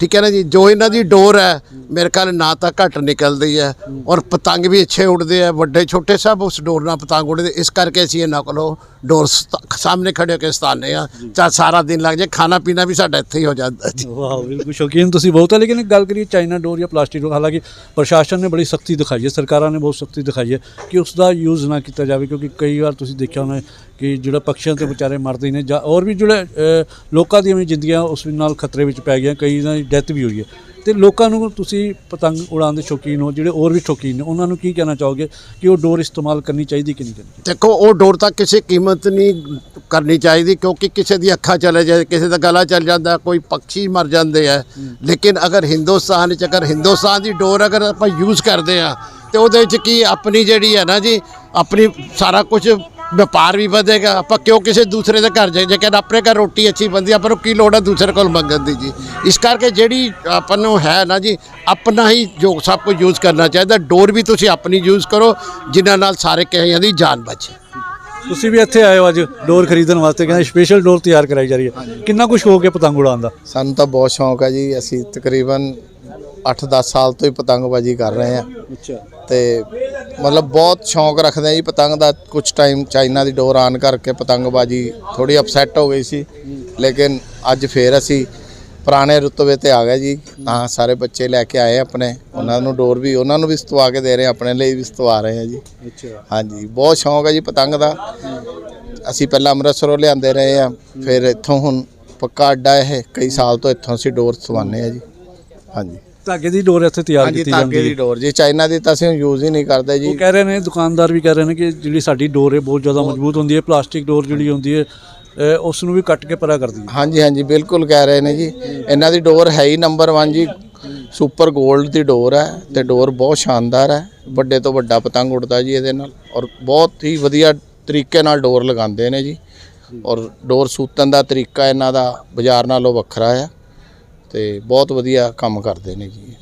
ਠੀਕ ਹੈ ਨਾ ਜੀ? ਜੋ ਇਹਨਾਂ ਦੀ ਡੋਰ ਹੈ, ਮੇਰੇ ਖਿਆਲ ਨਾ ਤਾਂ ਘੱਟ ਨਿਕਲਦੀ ਹੈ ਔਰ ਪਤੰਗ ਵੀ ਅੱਛੇ ਉੱਡਦੇ ਆ। ਵੱਡੇ, ਛੋਟੇ ਸਭ ਉਸ ਡੋਰ ਨਾਲ ਪਤੰਗ ਉੱਡਦੇ। ਇਸ ਕਰਕੇ ਅਸੀਂ ਇਹਨਾਂ ਕੋਲੋਂ ਡੋਰ ਸਤਾ- ਸਾਹਮਣੇ ਖੜੇ ਹੋ ਕੇ ਸਤਾਨੇ ਆ ਚਾ ਸਾਰਾ ਦਿਨ ਲੱਗ ਜਾਏ ਖਾਣਾ ਪੀਣਾ ਵੀ ਸਾਡਾ ਇੱਥੇ ਹੀ ਹੋ ਜਾਂਦਾ ਜੀ। ਵਾਹ, ਬਿਲਕੁਲ ਸ਼ੌਕੀਨ ਤੁਸੀਂ ਬਹੁਤ ਹੈ। ਲੇਕਿਨ ਗੱਲ ਕਰੀਏ, ਚਾਈਨਾ ਡੋਰ ਜਾਂ ਪਲਾਸਟਿਕ ਡੋਰ, ਹਾਲਾਂਕਿ ਪ੍ਰਸ਼ਾਸਨ ਨੇ ਬੜੀ ਸਖਤੀ ਦਿਖਾਈ ਹੈ, ਸਰਕਾਰਾਂ ਨੇ ਬਹੁਤ ਸਖਤੀ ਦਿਖਾਈ ਹੈ ਕਿ ਉਸ ਦਾ ਯੂਜ਼ ਨਾ ਕੀਤਾ ਜਾਵੇ। ਕਿਉਂਕਿ ਕਈ ਵਾਰ ਤੁਸੀਂ ਦੇਖਿਆ ਹੋਣਾ ਕਿ ਜਿਹੜਾ ਪਕਸ਼ੀਆਂ ਤੇ ਵਿਚਾਰੇ ਮਰਦੇ ਨੇ ਜਾਂ ਹੋਰ ਵੀ ਜਿਹੜੇ ਲੋਕਾਂ ਦੀਆਂ ਵੀ ਜ਼ਿੰਦਗੀਆਂ ਉਸ ਨਾਲ ਖਤਰੇ ਵਿੱਚ ਪੈ ਗਈਆਂ, ਕਈ ਦੀ ਡੈਥ ਵੀ ਹੋਈ ਹੈ। ਤੇ ਲੋਕਾਂ ਨੂੰ ਤੁਸੀਂ ਪਤੰਗ ਉਡਾਉਣ ਦੇ ਸ਼ੌਕੀਨ ਹੋ, ਜਿਹੜੇ ਹੋਰ ਵੀ ਸ਼ੌਕੀਨ ਨੇ, ਉਹਨਾਂ ਨੂੰ ਕੀ ਕਹਿਣਾ ਚਾਹੋਗੇ ਕਿ ਉਹ ਡੋਰ ਇਸਤੇਮਾਲ ਕਰਨੀ ਚਾਹੀਦੀ ਕਿ ਨਹੀਂ ਕਰਨੀ ਦੇਖੋ, ਉਹ ਡੋਰ ਤਾਂ ਕਿਸੇ ਕੀਮਤ ਨਹੀਂ ਕਰਨੀ ਚਾਹੀਦੀ ਕਿਉਂਕਿ ਕਿਸੇ ਦੀ ਅੱਖਾਂ ਚਲੇ ਜਾਏ ਕਿਸੇ ਦਾ ਗਲਾ ਚੱਲ ਜਾਂਦਾ, ਕੋਈ ਪੰਛੀ ਮਰ ਜਾਂਦੇ ਆ। ਲੇਕਿਨ ਅਗਰ ਹਿੰਦੁਸਤਾਨ ਵਿੱਚ, ਅਗਰ ਹਿੰਦੁਸਤਾਨ ਦੀ ਡੋਰ ਅਗਰ ਆਪਾਂ ਯੂਜ਼ ਕਰਦੇ ਆ, ਤੇ ਉਹਦੇ ਵਿੱਚ ਕੀ ਆਪਣੀ ਜਿਹੜੀ ਹੈ ਨਾ ਜੀ ਆਪਣੀ ਸਾਰਾ ਕੁਝ ਵਪਾਰ ਵੀ ਵਧੇਗਾ। ਆਪਾਂ ਕਿਉਂ ਕਿਸੇ ਦੂਸਰੇ ਦੇ ਘਰ ਜਾਈਏ? ਜੇਕਰ ਆਪਣੇ ਘਰ ਰੋਟੀ ਅੱਛੀ ਬੰਦੀ ਆਪਾਂ ਨੂੰ ਕੀ ਲੋੜ ਹੈ ਦੂਸਰੇ ਕੋਲ ਮੰਗਣ ਦੀ ਜੀ? ਇਸ ਕਰਕੇ ਜਿਹੜੀ ਆਪਾਂ ਨੂੰ ਹੈ ਨਾ ਜੀ ਆਪਣਾ ਹੀ ਜੋ ਸਭ ਕੁਝ ਯੂਜ਼ ਕਰਨਾ ਚਾਹੀਦਾ। ਡੋਰ ਵੀ ਤੁਸੀਂ ਆਪਣੀ ਯੂਜ਼ ਕਰੋ ਜਿਨ੍ਹਾਂ ਨਾਲ ਸਾਰੇ ਕਈਆਂ ਦੀ ਜਾਨ ਬਚੇ। ਤੁਸੀਂ ਵੀ ਇੱਥੇ ਆਏ ਹੋ ਅੱਜ ਡੋਰ ਖਰੀਦਣ ਵਾਸਤੇ ਕਹਿੰਦੇ ਸਪੈਸ਼ਲ ਡੋਰ ਤਿਆਰ ਕਰਾਈ ਜਾ ਰਹੀ ਹੈ। ਕਿੰਨਾ ਕੁ ਸ਼ੌਕ ਹੈ ਪਤੰਗ ਉਡਾਉਣ ਦਾ? ਸਾਨੂੰ ਤਾਂ ਬਹੁਤ ਸ਼ੌਂਕ ਹੈ ਜੀ। ਅਸੀਂ ਤਕਰੀਬਨ 8-10 ਸਾਲ ਤੋਂ ਹੀ ਪਤੰਗਬਾਜ਼ੀ ਕਰ ਰਹੇ ਹਾਂ। ਅੱਛਾ। ਤੇ ਮਤਲਬ ਬਹੁਤ ਸ਼ੌਂਕ ਰੱਖਦੇ ਆ ਜੀ ਪਤੰਗ ਦਾ। ਕੁਝ ਟਾਈਮ ਚਾਈਨਾ ਦੀ ਡੋਰ ਆਨ ਕਰਕੇ ਪਤੰਗਬਾਜ਼ੀ ਥੋੜੀ ਅਪਸੈਟ ਹੋ ਗਈ ਸੀ। ਲੇਕਿਨ ਅੱਜ ਫੇਰ ਅਸੀਂ ਪੁਰਾਣੇ ਰੁਤਬੇ ਤੇ ਆ ਗਏ ਜੀ। ਹਾਂ ਸਾਰੇ ਬੱਚੇ ਲੈ ਕੇ ਆਏ ਆਪਣੇ। ਉਹਨਾਂ ਨੂੰ ਡੋਰ ਵੀ ਉਹਨਾਂ ਨੂੰ ਵੀ ਸਤਵਾ ਕੇ ਦੇ ਰਹੇ ਆਪਣੇ ਲਈ ਵੀ ਸਤਵਾ ਰਹੇ ਹਾਂ ਜੀ। ਅੱਛਾ। ਹਾਂਜੀ ਬਹੁਤ ਸ਼ੌਂਕ ਹੈ ਜੀ ਪਤੰਗ ਦਾ। ਅਸੀਂ ਪਹਿਲਾਂ ਅੰਮ੍ਰਿਤਸਰੋਂ ਲਿਆਂਦੇ ਰਹੇ ਆ ਫਿਰ ਇੱਥੋਂ ਹੁਣ ਪੱਕਾ ਅੱਡਾ ਇਹ ਕਈ ਸਾਲ ਤੋਂ ਇੱਥੋਂ ਅਸੀਂ ਡੋਰ ਸਵਾਉਂਦੇ ਆ ਜੀ। ਹਾਂਜੀ। ਧਾਗੇ ਦੀ ਡੋਰ ਇੱਥੇ ਤਿਆਰ ਹਾਂਜੀ ਕੀਤੀ ਧਾਗੇ ਜਾਂਦੀ ਦੀ ਹੈ। ਡੋਰ। ਜੀ ਚਾਈਨਾ ਦੀ ਤਾਂ ਅਸੀਂ ਯੂਜ਼ ਹੀ ਨਹੀਂ ਕਰਦੇ ਜੀ। ਉਹ ਕਹਿ ਰਹੇ ਨੇ ਦੁਕਾਨਦਾਰ ਵੀ ਕਹਿ ਰਹੇ ਨੇ ਕਿ ਜਿਹੜੀ ਸਾਡੀ ਡੋਰ ਹੈ ਬਹੁਤ ਜ਼ਿਆਦਾ ਮਜ਼ਬੂਤ ਹੁੰਦੀ ਹੈ। ਪਲਾਸਟਿਕ ਡੋਰ ਜਿਹੜੀ ਹੁੰਦੀ ਹੈ ਉਸ ਨੂੰ ਵੀ ਕੱਟ ਕੇ ਪਰਾ ਕਰਦੀ ਹੈ। ਹਾਂਜੀ ਹਾਂਜੀ ਬਿਲਕੁਲ ਕਹਿ ਰਹੇ ਨੇ ਜੀ। ਇਹਨਾਂ ਦੀ ਡੋਰ ਹੈ ਹੀ ਨੰਬਰ 1 ਜੀ। ਸੁਪਰ 골ਡ ਦੀ ਡੋਰ ਹੈ ਤੇ ਡੋਰ ਬਹੁਤ ਸ਼ਾਨਦਾਰ ਹੈ। ਵੱਡੇ ਤੋਂ ਵੱਡਾ ਪਤੰਗ ਉੱਡਦਾ ਜੀ ਇਹਦੇ ਨਾਲ ਔਰ ਬਹੁਤ ਹੀ ਵਧੀਆ ਤਰੀਕੇ ਨਾਲ ਡੋਰ ਲਗਾਉਂਦੇ ਨੇ ਜੀ। ਔਰ ਡੋਰ ਸੂਤਨ ਦਾ ਤਰੀਕਾ ਇਹਨਾਂ ਦਾ ਬਾਜ਼ਾਰ ਨਾਲੋਂ ਵੱਖਰਾ ਆ। ਤੇ ਬਹੁਤ ਵਧੀਆ ਕੰਮ ਕਰਦੇ ਨੇ ਜੀ।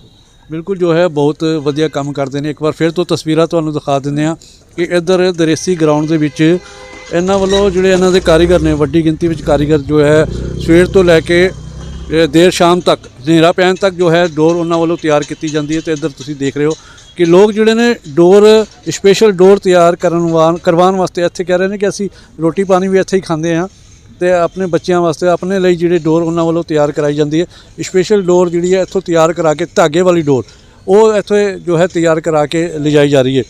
ਬਿਲਕੁਲ ਜੋ ਹੈ, ਬਹੁਤ ਵਧੀਆ ਕੰਮ ਕਰਦੇ ਨੇ। ਇੱਕ ਵਾਰ ਫਿਰ ਤੋਂ ਤਸਵੀਰਾਂ ਤੁਹਾਨੂੰ ਦਿਖਾ ਦਿੰਦੇ ਆ ਕਿ ਇੱਧਰ ਦਰੇਸੀ ਗਰਾਊਂਡ ਦੇ ਵਿੱਚ ਇਹਨਾਂ ਵੱਲੋਂ ਜਿਹੜੇ ਇਹਨਾਂ ਦੇ ਕਾਰੀਗਰ ਨੇ, ਵੱਡੀ ਗਿਣਤੀ ਵਿੱਚ ਕਾਰੀਗਰ ਜੋ ਹੈ, ਸਵੇਰ ਤੋਂ ਲੈ ਕੇ ਦੇਰ ਸ਼ਾਮ ਤੱਕ, ਹਨੇਰਾ ਪੈਣ ਤੱਕ ਜੋ ਹੈ, ਡੋਰ ਉਹਨਾਂ ਵੱਲੋਂ ਤਿਆਰ ਕੀਤੀ ਜਾਂਦੀ ਹੈ ਤੇ ਇੱਧਰ ਤੁਸੀਂ ਦੇਖ ਰਹੇ ਹੋ ਕਿ ਲੋਕ ਜਿਹੜੇ ਨੇ, ਡੋਰ ਸਪੈਸ਼ਲ ਡੋਰ ਤਿਆਰ ਕਰਨ ਵਾ, ਕਰਵਾਉਣ ਵਾਸਤੇ ਇੱਥੇ ਕਹਿ ਰਹੇ ਨੇ ਕਿ ਅਸੀਂ ਰੋਟੀ ਪਾਣੀ ਵੀ ਇੱਥੇ ਹੀ ਖਾਂਦੇ ਆ ਤੇ ਆਪਣੇ ਬੱਚਿਆਂ ਵਾਸਤੇ ਆਪਣੇ ਲਈ ਜਿਹੜੇ ਡੋਰ ਉਹਨਾਂ ਵੱਲੋਂ ਤਿਆਰ ਕਰਾਈ ਜਾਂਦੀ ਹੈ। ਸਪੈਸ਼ਲ ਡੋਰ ਜਿਹੜੀ ਹੈ ਇੱਥੋਂ ਤਿਆਰ ਕਰਾ ਕੇ ਧਾਗੇ ਵਾਲੀ ਡੋਰ ਉਹ ਇੱਥੇ ਜੋ ਹੈ ਤਿਆਰ ਕਰਾ ਕੇ ਲਿਜਾਈ ਜਾ ਰਹੀ ਹੈ।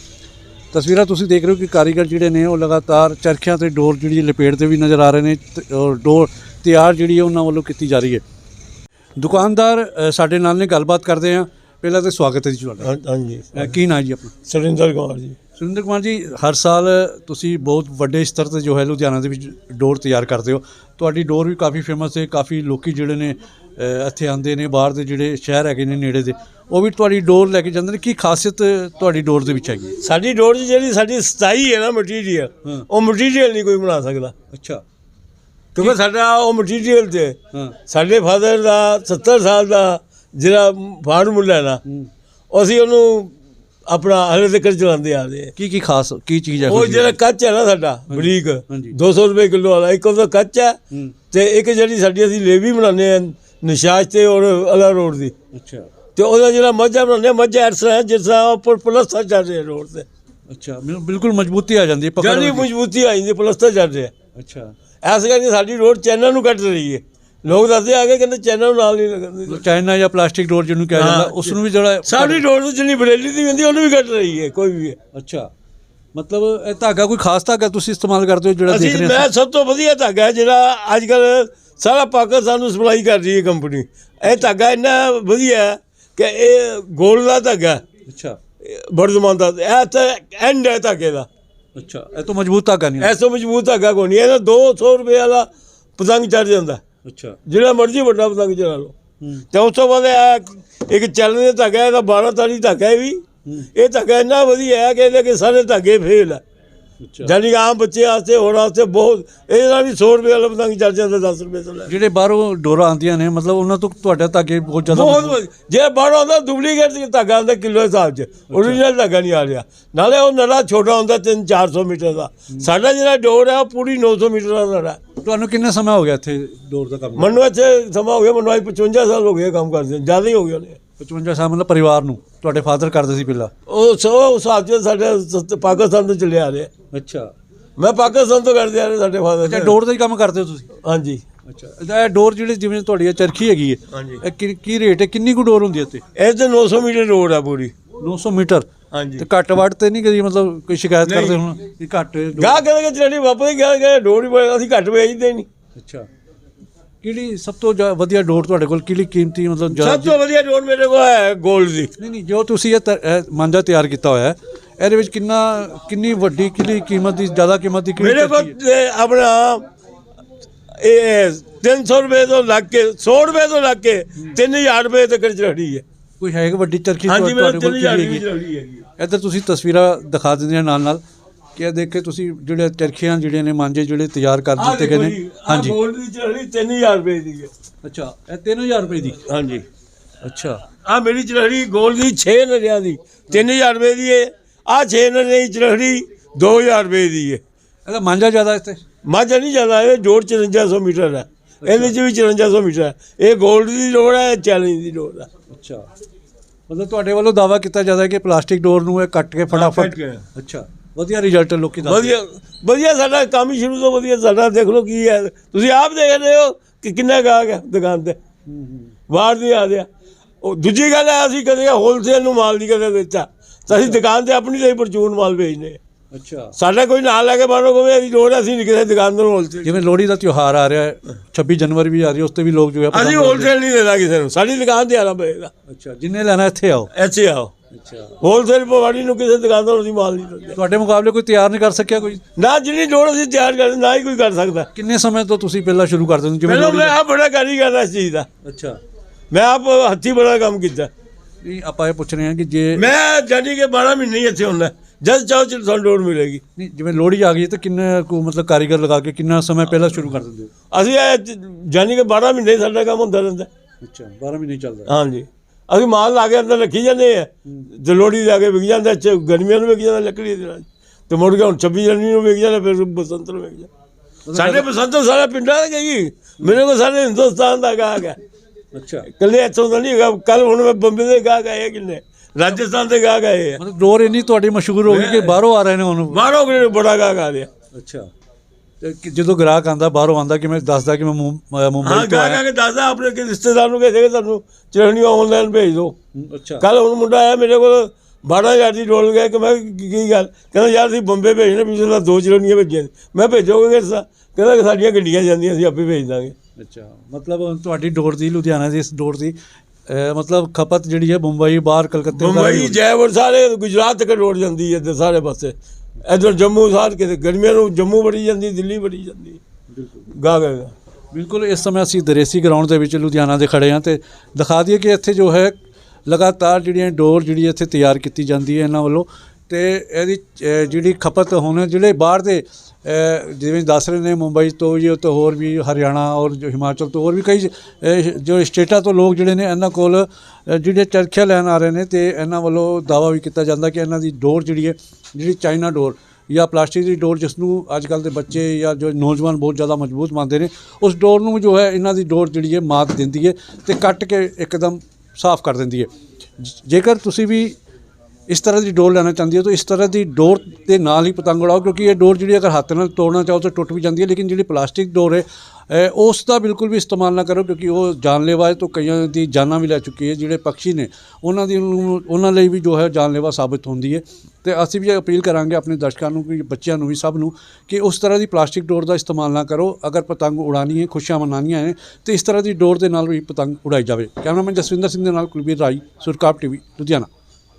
ਤਸਵੀਰਾਂ ਤੁਸੀਂ ਦੇਖ ਰਹੇ ਹੋ ਕਿ ਕਾਰੀਗਰ ਜਿਹੜੇ ਨੇ ਉਹ ਲਗਾਤਾਰ ਚਰਖਿਆਂ ਤੇ ਡੋਰ ਜਿਹੜੀ ਲਪੇਟਦੇ ਵੀ ਨਜ਼ਰ ਆ ਰਹੇ ਨੇ ਔਰ ਡੋਰ ਤਿਆਰ ਜਿਹੜੀ ਹੈ ਉਹਨਾਂ ਵੱਲੋਂ ਕੀਤੀ ਜਾ ਰਹੀ ਹੈ। ਦੁਕਾਨਦਾਰ ਸਾਡੇ ਨਾਲ ਨੇ ਗੱਲਬਾਤ ਕਰਦੇ ਆ ਪਹਿਲਾਂ ਤੇ ਸਵਾਗਤ ਹੈ ਜੀ ਤੁਹਾਡਾ। ਹਾਂ- ਹਾਂਜੀ। ਕੀ ਨਾਂ ਜੀ ਆਪਣਾ? ਸੁਰਿੰਦਰ ਕੁਮਾਰ ਜੀ। ਸੁਰਿੰਦਰ ਕੁਮਾਰ ਜੀ ਹਰ ਸਾਲ ਤੁਸੀਂ ਬਹੁਤ ਵੱਡੇ ਸਤਰ ਤੇ ਜੋ ਹੈ ਲੁਧਿਆਣਾ ਦੇ ਵਿੱਚ ਡੋਰ ਤਿਆਰ ਕਰਦੇ ਹੋ। ਤੁਹਾਡੀ ਡੋਰ ਵੀ ਕਾਫੀ ਫੇਮਸ ਹੈ ਕਾਫੀ ਲੋਕੀ ਜਿਹੜੇ ਨੇ ਇੱਥੇ ਆਉਂਦੇ ਨੇ ਬਾਹਰ ਦੇ ਜਿਹੜੇ ਸ਼ਹਿਰ ਹੈਗੇ ਨੇ ਨੇੜੇ ਦੇ ਉਹ ਵੀ ਤੁਹਾਡੀ ਡੋਰ ਲੈ ਕੇ ਜਾਂਦੇ ਨੇ। ਕੀ ਖਾਸੀਅਤ ਤੁਹਾਡੀ ਡੋਰ ਦੇ ਵਿੱਚ ਹੈਗੀ ਹੈ? ਸਾਡੀ ਡੋਰ ਦੀ ਜਿਹੜੀ ਸਾਡੀ ਸਤਾਈ ਹੈ ਨਾ ਮਟੀਰੀਅਲ। ਉਹ ਮਟੀਰੀਅਲ ਨਹੀਂ ਕੋਈ ਬਣਾ ਸਕਦਾ। ਅੱਛਾ। ਕਿਉਂਕਿ ਸਾਡਾ ਉਹ ਮਟੀਰੀਅਲ ਤੇ ਸਾਡੇ ਫਾਦਰ ਦਾ 70 ਸਾਲ ਦਾ ਜਿਹੜਾ ਫਾਰਮੂਲਾ ਹੈ ਨਾ ਅਸੀਂ ਉਹਨੂੰ ਆਪਣਾ ਹਲੇ ਤੱਕ ਚਲਾਉਂਦੇ ਆ ਰਹੇ ਹਾਂ। ਕੀ ਕੀ ਖਾਸ ਕੀ ਚੀਜ਼ ਹੈ ਉਹ ਜਿਹੜਾ ਕੱਚ ਹੈ ਨਾ ਸਾਡਾ ਬਰੀਕ ਹਾਂਜੀ। 200 ਰੁਪਏ ਕਿਲੋ ਵਾਲਾ ਇੱਕ ਉਹਦਾ ਕੱਚ ਹੈ ਤੇ ਇੱਕ ਜਿਹੜੀ ਸਾਡੀ ਅਸੀਂ ਲੇਵੀ ਬਣਾਉਂਦੇ ਆ ਨਿਸ਼ਾਜ ਤੇ ਔਰ ਅਲਾ ਰੋਡ ਦੀ। ਅੱਛਾ। ਤੇ ਉਹਦਾ ਜਿਹੜਾ ਮੱਝਾਂ ਬਣਾਉਂਦੇ ਮੱਝਾਂ ਤਰ੍ਹਾਂ ਹੈ ਜਿਸ ਤਰ੍ਹਾਂ ਉੱਪਰ ਪਲਸਤਰ ਚੱਲ ਰਿਹਾ ਰੋਡ ਤੇ। ਅੱਛਾ ਬਿਲ- ਬਿਲਕੁਲ ਮਜ਼ਬੂਤੀ ਆ ਜਾਂਦੀ ਹੈ ਪਕੜ ਜਾਨੀ ਵਾਲੀ। ਮਜ਼ਬੂਤੀ ਆ ਜਾਂਦੀ ਪਲਸਤਰ ਚੱਲ ਰਿਹਾ ਅੱਛਾ। ਐਸ ਕਰਕੇ ਸਾਡੀ ਰੋਡ ਚੈਨਲ ਨੂੰ ਕੱਟ ਰਹੀ ਹੈ। ਲੋਕ ਦੱਸਦੇ ਆ ਕੇ ਕਹਿੰਦੇ ਚੈਨਲ ਨੂੰ ਨਾਲ ਨਹੀਂ ਲੱਗਦੀ। ਚਾਈਨਾ ਜਾਂ ਪਲਾਸਟਿਕ ਡੋਰ ਜਿਹਨੂੰ ਕਿਹਾ ਹਾਂ। ਜਾਂਦਾ ਉਸ ਨੂੰ ਵੀ ਜਿਹੜਾ ਸਾਡੀ ਰੋਡ ਤੋਂ ਜਿੰਨੀ ਬਰੇਲੀ ਦੀ ਹੁੰਦੀ ਉਹਨੂੰ ਵੀ ਕੱਟ ਰਹੀ ਹੈ ਕੋਈ ਵੀ ਹੈ। ਅੱਛਾ। ਮਤਲਬ ਇਹ ਧਾਗਾ ਕੋਈ ਖਾਸ ਧਾਗਾ ਤੁਸੀਂ ਇਸਤੇਮਾਲ ਕਰਦੇ ਹੋ ਜਿਹੜਾ ਦੇਖ ਰਹੇ ਮੈਂ ਸਭ ਤੋਂ ਵਧੀਆ ਧਾਗਾ ਹੈ ਜਿਹੜਾ ਅੱਜ ਕੱਲ ਸਾਰਾ ਪਾਕਿਸਤਾਨ ਨੂੰ ਸਪਲਾਈ ਕਰ ਰਹੀ ਹੈ ਕੰਪਨੀ। ਇਹ ਧਾਗਾ ਇੰਨਾ ਵਧੀਆ ਹੈ ਕਿ ਇਹ ਗੋਲ ਦਾ ਧਾਗਾ ਹੈ, ਅੱਛਾ। ਇਹ ਬਰਜ਼ਮਾਨ ਦਾ। ਇਹ ਤਾਂ ਐਂਡ ਹੈ ਧਾਗੇ ਦਾ। ਅੱਛਾ। ਇਹ ਤੋਂ ਮਜ਼ਬੂਤ ਧਾਗਾ ਨਹੀਂ ਹੈ। ਐਸੋ ਮਜ਼ਬੂਤ ਧਾਗਾ ਕੋਈ ਨਹੀਂ। ਇਹਦਾ 200 ਰੁਪਏ ਵਾਲਾ ਪਤੰਗ ਚੜ ਜਾਂਦਾ। ਅੱਛਾ। ਜਿਹੜਾ ਮਰਜ਼ੀ ਵੱਡਾ ਪਤੰਗ ਚੜਾ ਲਓ। ਤੇ ਉਸ ਤੋਂ ਬਾਅਦ ਇਹ ਇੱਕ ਚੱਲਣ ਦਾ ਧਾਗਾ ਇਹਦਾ 12 ਤਾਲੀ ਧਾਗਾ ਹੈ। ਵੀ ਇਹ ਧਾਗਾ ਇੰਨਾ ਵਧੀਆ ਹੈ ਕਿ ਇਹਦੇ ਕਿ ਸਾਰੇ ਧਾਗੇ ਫੇਲ ਹੈ ਜਾਨੀ ਆਮ ਬੱਚੇ ਵਾਸਤੇ ਹੋਰ ਵਾਸਤੇ ਬਹੁਤ ਇਹਦੇ ਵੀ 100 ਰੁਪਏ ਵਾਲਾ ਪਤੰਗ ਚੜ ਜਾਂਦਾ 10 ਰੁਪਏ ਤੋਂ ਲੈ। ਜਿਹੜੇ ਬਾਹਰੋਂ ਡੋਰਾ ਆਉਂਦੀਆਂ ਨੇ ਮਤਲਬ ਉਹਨਾਂ ਤੋਂ ਤੁਹਾਡਾ ਧਾਗੇ ਬਹੁਤ ਜ਼ਿਆਦਾ ਬਹੁਤ। ਜੇ ਬਾਹਰੋਂ ਆਉਂਦਾ ਡੁਪਲੀਕੇਟ ਧਾਗਾ ਆਉਂਦਾ ਕਿਲੋ ਹਿਸਾਬ 'ਚ। ਓਰੀਜਨਲ ਧਾਗਾ ਨਹੀਂ ਆ ਰਿਹਾ। ਨਾਲੇ ਉਹ ਨਲਾ ਛੋਟਾ ਹੁੰਦਾ 3 400 ਮੀਟਰ ਦਾ। ਸਾਡਾ ਜਿਹੜਾ ਡੋਰ ਹੈ ਉਹ ਪੂਰੀ 900 ਮੀਟਰ ਦਾ ਨਲਾ ਤੁਹਾਨੂੰ ਕਿੰਨਾ ਸਮਾਂ ਹੋ ਗਿਆ ਇੱਥੇ ਡੋਰ ਦਾ ਕੰਮ ਮੈਨੂੰ ਇੱਥੇ ਸਮਾਂ ਹੋ ਗਿਆ ਮੈਨੂੰ ਅੱਜ 55 ਸਾਲ ਹੋ ਗਏ ਕੰਮ ਕਰਦੇ ਜ਼ਿਆਦਾ ਹੀ ਹੋ ਗਏ ਨੇ 55 ਸਾਲ ਮਤਲਬ ਪਰਿਵਾਰ ਨੂੰ। ਤੁਹਾਡੇ ਫਾਦਰ ਕਰਦੇ ਸੀ ਪਹਿਲਾਂ? ਉਹ ਸੋ ਉਸ ਹਿਸਾਬ 'ਚ ਸਾਡੇ ਪਾਕਿਸਤਾਨ ਤੋਂ ਚੱਲੇ ਆ ਰਹੇ ਅੱਛਾ। ਮੈਂ ਪਾਕਿਸਤਾਨ ਤੋਂ ਕਰਦੇ ਆ ਰਹੇ ਸਾਡੇ ਅੱਛਾ ਫਾਦਰ ਡੋਰ ਦਾ ਹੀ ਕੰਮ ਕਰਦੇ ਹੋ ਤੁਸੀਂ? ਹਾਂਜੀ। ਅੱਛਾ। ਇਹ ਡੋਰ ਜਿਹੜੀ ਜਿਵੇਂ ਤੁਹਾਡੀ ਇਹ ਚਰਖੀ ਹੈਗੀ ਹੈ ਹਾਂਜੀ। ਇਹ ਕੀ- ਕੀ ਰੇਟ ਹੈ? ਕਿੰਨੀ ਕੁ ਡੋਰ ਹੁੰਦੀ ਹੈ ਇੱਥੇ ਇਹ ਤੇ 900 ਮੀਟਰ ਰੋਡ ਆ ਪੂਰੀ। 900 ਮੀਟਰ? ਹਾਂਜੀ। ਤੇ ਘੱਟ ਵੱਟ ਤੇ ਨਹੀਂ ਕਦੀ ਮਤਲਬ ਕੋਈ ਸ਼ਿਕਾਇਤ। ਕਰਦੇ ਹੁਣ ਕਿ ਘੱਟ ਡੋਰ- ਗਾਹ ਕਹਿੰਦੇ ਕਿ ਚੜੀ ਵਾਪਸ ਗਿਆ ਡੋਰ ਹੀ ਬੜੀ- ਅਸੀਂ ਘੱਟ ਵੇਚਦੇ ਨਹੀਂ। ਅੱਛਾ। ਕਿਹੜੀ ਸਭ ਤੋਂ ਜ਼ਿਆ- ਵਧੀਆ ਡੋਰ ਤੁਹਾਡੇ ਕੋਲ ਕਿਹੜੀ ਕੀਮਤੀ ਮਤਲਬ ਸਭ ਜ਼ਿਆਦਾ ਤੋਂ ਵਧੀਆ ਡੋਰ ਮੇਰੇ ਕੋਲ ਹੈ 골ਡ ਦੀ। ਨਹੀਂ ਨਹੀਂ ਜੋ ਤੁਸੀਂ ਇਹ ਤ- ਇਹ ਮਾਂਜਾ ਤਿਆਰ ਕੀਤਾ ਹੋਇਆ ਹੈ ਇਹਦੇ ਵਿੱਚ ਕਿੰਨਾ ਕਿੰਨੀ ਵੱਡੀ ਕਿਹੜੀ ਕੀਮਤ ਦੀ ਜ਼ਿਆਦਾ ਕੀਮਤ ਦੀ ਕਿਹੜੀ ਮੇਰੇ ਕੋਲ ਆਪਣਾ ਇਹ 300 ਰੁਪਏ ਤੋਂ ਲੱਗ ਕੇ 100 ਰੁਪਏ ਤੋਂ ਲੱਗ ਕੇ 3000 ਰੁਪਏ ਤੱਕ ਚੜ੍ਹੀ ਹੈ। ਕੋਈ ਹੈ ਕਿ ਵੱਡੀ ਚਰਖੀ ਹਾਂਜੀ ਮੇਰੇ ਕੋਲ 3000 ਕਿਹੜੀ ਦੀ ਹੈਗੀ? ਚੜ੍ਹੀ ਹੈਗੀ ਇੱਧਰ ਤੁਸੀਂ ਤਸਵੀਰਾਂ ਦਿਖਾ ਦਿੰਦੇ ਨਾਲ ਨਾਲ ਕਿ ਇਹ ਦੇਖ ਕੇ ਤੁਸੀਂ ਜਿਹੜੇ ਚਰਖੀਆਂ ਜਿਹੜੀਆਂ ਨੇ ਮਾਂਜੇ ਜਿਹੜੇ ਤਿਆਰ ਕਰ ਦਿੱਤੇ ਗਏ ਨੇ। ਹਾਂਜੀ। ਗੋਲਡ ਦੀ ਚੜ੍ਹੜੀ 3000 ਰੁਪਏ ਦੀ ਹੈ। ਅੱਛਾ ਇਹ 3000 ਰੁਪਏ ਦੀ? ਹਾਂਜੀ। ਅੱਛਾ। ਆ ਮੇਰੀ ਚੜ੍ਹੜੀ ਗੋਲਡ ਦੀ 6 ਨਰਿਆਂ ਦੀ 3000 ਰੁਪਏ ਦੀ ਹੈ। ਆ 6 ਨਰਿਆਂ ਦੀ ਚੜ੍ਹੜੀ 2000 ਰੁਪਏ ਦੀ ਹੈ। ਇਹਦਾ ਮਾਂਜਾ ਜ਼ਿਆਦਾ ਇੱਥੇ? ਮਾਝਾ ਨਹੀਂ ਜ਼ਿਆਦਾ ਇਹ ਜੋੜ 5400 ਮੀਟਰ ਹੈ। ਇਹਦੇ ਚ ਵੀ 5400 ਮੀਟਰ ਹੈ। ਇਹ ਗੋਲਡ ਦੀ ਲੋੜ ਹੈ ਚੈਲੰਜ ਦੀ ਲੋੜ ਹੈ। ਅੱਛਾ। ਮਤਲਬ ਤੁਹਾਡੇ ਵੱਲੋਂ ਦਾਵਾ ਕੀਤਾ ਜਾਂਦਾ ਹੈ ਕਿ ਪਲਾਸਟਿਕ ਡੋਰ ਨੂੰ ਇਹ ਕੱਟ ਕੇ ਫਟਾਫਟ ਕੇ। ਅੱਛਾ। ਵਧੀਆ ਰਿਜ਼ਲਟ ਲੋਕੀ ਦੱਸਦੇ ਵਧੀਆ ਵਧੀਆ ਸਾਡਾ ਕੰਮ ਹੀ ਸ਼ੁਰੂ ਤੋਂ ਵਧੀਆ ਸਾਡਾ ਦੇਖ ਲਓ ਕੀ ਹੈ। ਤੁਸੀਂ ਆਪ ਦੇਖ ਰਹੇ ਹੋ ਕਿ ਕਿੰਨਾ ਗਾਹਕ ਹੈ ਦੁਕਾਨ ਤੇ। ਬਾਹਰ ਦੀ ਆ ਗਿਆ ਉਹ ਦੂਜੀ ਗੱਲ ਹੈ ਅਸੀਂ ਕਦੇ ਹੋਲਸੇਲ ਨੂੰ ਮਾਲ ਨਹੀਂ ਕਦੇ ਵੇਚਿਆ। ਤਾਂ ਅਸੀਂ ਦੁਕਾਨ ਤੇ ਆਪਣੀ ਲਈ ਪਰਚੂਨ ਮਾਲ ਵੇਚਦੇ ਹਾਂ। ਅੱਛਾ। ਸਾਡਾ ਕੋਈ ਨਾਲ ਲੈ ਕੇ ਬਾਹਰੋਂ ਕਹੇ ਅਸੀਂ ਲੋੜ ਅਸੀਂ ਨਹੀਂ ਕਿਸੇ ਦੁਕਾਨ ਤੋਂ ਹੋਲਸੇਲ ਜਿਵੇਂ ਲੋਹੜੀ ਦਾ ਤਿਉਹਾਰ ਆ ਰਿਹਾ ਹੈ 26 ਜਨਵਰੀ ਵੀ ਆ ਰਹੀ ਹੈ ਉਸ ਤੇ ਵੀ ਲੋਕ ਜੋ ਹੈ ਅਸੀਂ ਹੋਲਸੇਲ ਨਹੀਂ ਦੇਣਾ ਕਿਸੇ ਨੂੰ। ਸਾਡੀ ਦੁਕਾਨ ਤੇ ਆਣਾ ਪਏਗਾ। ਅੱਛਾ ਜਿੰਨੇ ਲੈਣਾ ਇੱਥੇ ਆਓ। ਐਸੇ ਆਓ। ਅੱਛਾ। ਹੋਲਸੇਲ ਪਵਾੜੀ ਨੂੰ ਕਿਸੇ ਦੁਕਾਨ ਤੋਂ ਅਸੀਂ ਮਾਲ ਨਹੀਂ ਦਿੰਦੇ। ਤੁਹਾਡੇ ਮੁਕਾਬਲੇ ਕੋਈ ਤਿਆਰ ਨਹੀਂ ਕਰ ਸਕਿਆ ਕੋਈ? ਨਾ ਜਿੰਨੀ ਲੋੜ ਅਸੀਂ ਤਿਆਰ ਕਰਦੇ ਨਾ ਹੀ ਕੋਈ ਕਰ ਸਕਦਾ। ਕਿੰਨੇ ਸਮੇਂ ਤੋਂ ਤੁਸੀਂ ਪਹਿਲਾਂ ਸ਼ੁਰੂ ਕਰ ਦਿੰਦੇ ਹੋ? ਜਿਵੇਂ ਪਹਿਲਾਂ ਮੈਂ ਆਪ ਬੜਾ ਕਾਰੀਗਰ ਹਾਂ ਇਸ ਚੀਜ਼ ਦਾ ਦਾ- ਅੱਛਾ। ਮੈਂ ਆਪ ਹੱਥੀਂ ਬੜਾ ਕੰਮ ਕੀਤਾ। ਨਹੀਂ ਆਪਾਂ ਇਹ ਪੁੱਛ ਰਹੇ ਹਾਂ ਕਿ ਜੇ ਮੈਂ ਜਾਨੀ ਕਿ 12 ਮਹੀਨੇ ਹੀ ਇੱਥੇ ਹੁੰਦਾ। ਜਦ ਚਾਹੋ ਚਲ ਤੁਹਾਨੂੰ ਲੋੜ ਮਿਲੇਗੀ। ਨਹੀਂ ਜਿਵੇਂ ਲੋਹੜੀ ਆ ਗਈ ਤਾਂ ਕਿੰਨੇ ਕੁ ਮਤਲਬ ਕਾਰੀਗਰ ਲਗਾ ਕੇ ਕਿੰਨਾ ਸਮਾਂ ਪਹਿਲਾਂ ਸ਼ੁਰੂ ਕਰ ਦਿੰਦੇ ਹੋ? ਅਸੀਂ ਇਹ ਜਾਨੀ ਕਿ 12 ਮਹੀਨੇ ਹੀ ਸਾਡਾ ਕੰਮ ਹੁੰਦਾ ਰਹਿੰਦਾ। ਅੱਛਾ 12 ਮਹੀਨੇ ਚੱਲਦਾ। ਹਾਂਜੀ। ਅਸੀਂ ਮਾਲ ਲਾ ਕੇ ਅੰਦਰ ਰੱਖੀ ਜਾਂਦੇ ਆ। ਤੇ ਲੋਹੜੀ ਲਾ ਕੇ ਵਿਕ ਜਾਂਦਾ ਚ ਗਰਮੀਆਂ ਨੂੰ ਵਿਕ ਜਾਂਦਾ ਲੱਕੜੀ ਦੇ ਨਾਲ। ਤੇ ਮੁੜ ਕੇ ਹੁਣ 26 ਜਨਵਰੀ ਨੂੰ ਵਿਕ ਜਾਂਦਾ ਫਿਰ ਬਸੰਤ ਨੂੰ ਵਿਕ ਜਾਂਦਾ। ਸਾਡੇ ਬਸੰਤ ਸਾਰਾ ਪਿੰਡਾਂ ਦਾ ਗਈ ਮੇਰੇ ਕੋਲ ਸਾਰੇ ਹਿੰਦੁਸਤਾਨ ਦਾ ਗਾਹਕ ਹੈ। ਅੱਛਾ। ਇਕੱਲੇ ਇੱਥੋਂ ਦਾ ਨਹੀਂ ਹੈਗਾ ਕੱਲ ਹੁਣ ਮੈਂ ਬੰਬੇ ਦੇ ਗਾਹਕ ਆਏ ਕਿੰਨੇ? ਰਾਜਸਥਾਨ ਦੇ ਗਾਹਕ ਆਏ ਆ। ਮਤਲਬ ਡੋਰ ਇੰਨੀ ਤੁਹਾਡੀ ਮਸ਼ਹੂਰ ਹੋ ਗਈ ਕਿ ਬਾਹਰੋਂ ਆ ਰਹੇ ਨੇ ਹੁਣ। ਬਾਹਰੋਂ ਕਿਹੜੇ ਬੜਾ ਗਾਹਕ ਆ ਰਿਹਾ। ਅੱਛਾ। ਜਦੋਂ ਗ੍ਰਾਹਕ ਆਂਦਾ ਬਾਹਰੋਂ ਆਂਦਾ ਕਿ ਮੈਂ ਦੱਸਦਾ ਕਿ ਮੈਂ ਹਾਂ ਮੁੰਬਈ ਤੋਂ ਆਇਆ। ਕੇ ਦੱਸਦਾ ਆਪਣੇ ਕਿ ਰਿਸ਼ਤੇਦਾਰ ਨੂੰ ਕਹਿੰਦੇ ਤੁਹਾਨੂੰ ਚੜ੍ਹਨੀਆਂ ਆਨਲਾਈਨ ਭੇਜ ਦਿਓ ਅੱਛਾ। ਕੱਲ ਹੁਣ ਮੁੰਡਾ ਆਇਆ ਮੇਰੇ ਕੋਲ 12000 ਦੀ ਡੋਲ ਗਿਆ ਕਿ ਮੈਂ ਕੀ ਗੱਲ? ਕਹਿੰਦਾ ਯਾਰ ਅਸੀਂ ਬੰਬੇ ਭੇਜਣੇ ਪਿਛਲੇ ਦੋ ਚੜ੍ਹਨੀਆਂ ਭੇਜੀਆਂ ਸੀ। ਮੈਂ ਭੇਜੋਗੇ ਕਿਸ ਕਹਿੰਦਾ ਕਿ ਸਾਡੀਆਂ ਗੱਡੀਆਂ ਜਾਂਦੀਆਂ ਅਸੀਂ ਆਪੇ ਭੇਜ ਦਾਂਗੇ। ਅੱਛਾ ਮਤਲਬ ਹੁਣ ਤੁਹਾਡੀ ਡੋਰ ਦੀ ਲੁਧਿਆਣਾ ਦੀ ਇਸ ਡੋਰ ਦੀ ਮਤਲਬ ਖਪਤ ਜਿਹੜੀ ਹੈ ਮੁੰਬਈ ਬਾਹਰ ਕਲਕੱਤੇ ਵੀ ਮੁੰਬਈ ਹੋ ਜੈਪੁਰ ਸਾਰੇ ਗੁਜਰਾਤ ਤੱਕ ਰੋਡ ਜਾਂਦੀ ਹੈ ਤੇ ਸਾਰੇ ਪਾਸੇ। ਇਧਰ ਜੰਮੂ ਸਾਰ ਕਿਤੇ ਗਰਮੀਆਂ ਨੂੰ ਜੰਮੂ ਬੜੀ ਜਾਂਦੀ ਦਿੱਲੀ ਬੜੀ ਜਾਂਦੀ। ਗਾਹਕ ਹੈਗਾ ਬਿਲਕੁਲ ਇਸ ਸਮੇਂ ਅਸੀਂ ਦਰੇਸੀ ਗਰਾਊਂਡ ਦੇ ਵਿੱਚ ਲੁਧਿਆਣਾ ਦੇ ਖੜੇ ਹਾਂ ਤੇ ਦਿਖਾ ਦਈਏ ਕਿ ਇੱਥੇ ਜੋ ਹੈ ਲਗਾਤਾਰ ਜਿਹੜੀਆਂ ਡੋਰ ਜਿਹੜੀ ਇੱਥੇ ਤਿਆਰ ਕੀਤੀ ਜਾਂਦੀ ਹੈ ਇਹਨਾਂ ਵੱਲੋਂ। ਤੇ ਇਹਦੀ ਜਿਹੜੀ ਖਪਤ ਹੁਣ ਜਿਹੜੇ ਬਾਹਰ ਦੇ ਜਿਵੇਂ ਦੱਸ ਰਹੇ ਨੇ ਮੁੰਬਈ ਤੋਂ ਜੀ ਤੇ ਹੋਰ ਵੀ ਹਰਿਆਣਾ ਔਰ ਜੋ ਹਿਮਾਚਲ ਤੋਂ ਹੋਰ ਵੀ ਕਈ ਜੋ ਸਟੇਟਾਂ ਤੋਂ ਲੋਕ ਜਿਹੜੇ ਨੇ ਇਹਨਾਂ ਕੋਲ ਅ, ਜਿਹੜੇ ਚਰਖੇ ਲੈਣ ਆ ਰਹੇ ਨੇ ਤੇ ਇਹਨਾਂ ਵੱਲੋਂ ਦਾਵਾ ਵੀ ਕੀਤਾ ਜਾਂਦਾ ਕਿ ਇਹਨਾਂ ਦੀ ਡੋਰ ਜਿਹੜੀ ਹੈ ਜਿਹੜੀ ਚਾਈਨਾ ਡੋਰ ਜਾਂ ਪਲਾਸਟਿਕ ਦੀ ਡੋਰ ਜਿਸ ਨੂੰ ਅੱਜ ਕੱਲ ਦੇ ਬੱਚੇ ਜਾਂ ਜੋ ਨੌਜਵਾਨ ਬਹੁਤ ਜ਼ਿਆਦਾ ਮਜ਼ਬੂਤ ਮੰਨਦੇ ਨੇ ਉਸ ਡੋਰ ਨੂੰ ਜੋ ਹੈ ਇਹਨਾਂ ਦੀ ਡੋਰ ਜਿਹੜੀ ਹੈ ਮਾਤ ਦਿੰਦੀ ਹੈ ਤੇ ਕੱਟ ਕੇ ਇੱਕਦਮ ਸਾਫ਼ ਕਰ ਦਿੰਦੀ ਹੈ। ਜੇਕਰ ਤੁਸੀਂ ਵੀ ਇਸ ਤਰ੍ਹਾਂ ਦੀ ਡੋਰ ਲੈਣਾ ਚਾਹੁੰਦੀ ਹੋ, ਤਾਂ ਇਸ ਤਰ੍ਹਾਂ ਦੀ ਡੋਰ ਦੇ ਨਾਲ ਹੀ ਪਤੰਗ ਉਡਾਓ, ਕਿਉਂਕਿ ਇਹ ਡੋਰ ਜਿਹੜੀ ਅਗਰ ਹੱਥ ਨਾਲ ਤੋੜਨਾ ਚਾਹੋ ਤਾਂ ਟੁੱਟ ਵੀ ਜਾਂਦੀ ਹੈ, ਲੇਕਿਨ ਜਿਹੜੀ ਪਲਾਸਟਿਕ ਡੋਰ ਹੈ ਉਸ ਦਾ ਬਿਲਕੁਲ ਵੀ ਇਸਤੇਮਾਲ ਨਾ ਕਰੋ, ਕਿਉਂਕਿ ਉਹ ਜਾਨਲੇਵਾ ਹੈ, ਤੋਂ ਕਈਆਂ ਦੀ ਜਾਨਾਂ ਵੀ ਲੈ ਚੁੱਕੀ ਹੈ, ਜਿਹੜੇ ਪੰਛੀ ਨੇ, ਉਹਨਾਂ ਦੀ ਉਹਨਾਂ ਲਈ ਵੀ ਜੋ ਹੈ ਜਾਨਲੇਵਾ ਸਾਬਤ ਹੁੰਦੀ ਹੈ। ਤੇ ਅਸੀਂ ਵੀ ਅਪੀਲ ਕਰਾਂਗੇ ਆਪਣੇ ਦਰਸ਼ਕਾਂ ਨੂੰ ਕਿ ਬੱਚਿਆਂ ਨੂੰ ਵੀ ਸਭ ਨੂੰ, ਕਿ ਉਸ ਤਰ੍ਹਾਂ ਦੀ ਪਲਾਸਟਿਕ ਡੋਰ ਦਾ ਇਸਤੇਮਾਲ ਨਾ ਕਰੋ, ਅਗਰ ਪਤੰਗ ਉਡਾਣੀ ਹੈ, ਖੁਸ਼ੀਆਂ ਮਨਾਉਣੀਆਂ ਹੈ ਤੇ ਇਸ ਤਰ੍ਹਾਂ ਦੀ ਡੋਰ ਦੇ ਨਾਲ ਵੀ ਪਤੰਗ ਉਡਾਈ ਜਾਵੇ। ਕੈਮਰਾਮੈਨ ਜਸਵਿੰਦਰ ਸਿੰਘ ਦੇ ਨਾਲ ਕੁਲਬੀਰ ਰਾਈ ਸੁਰਕਾਪ ਟੀਵੀ, ਲੁਧਿਆਣਾ।